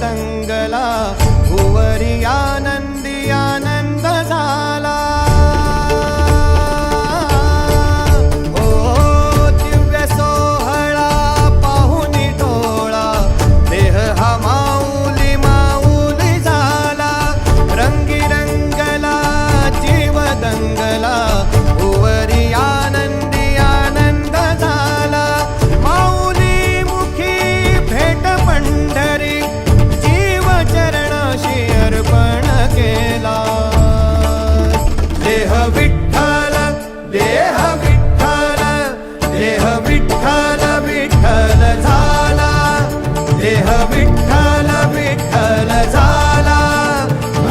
दंगला ದೇಹ ಬಿಟ್ಟ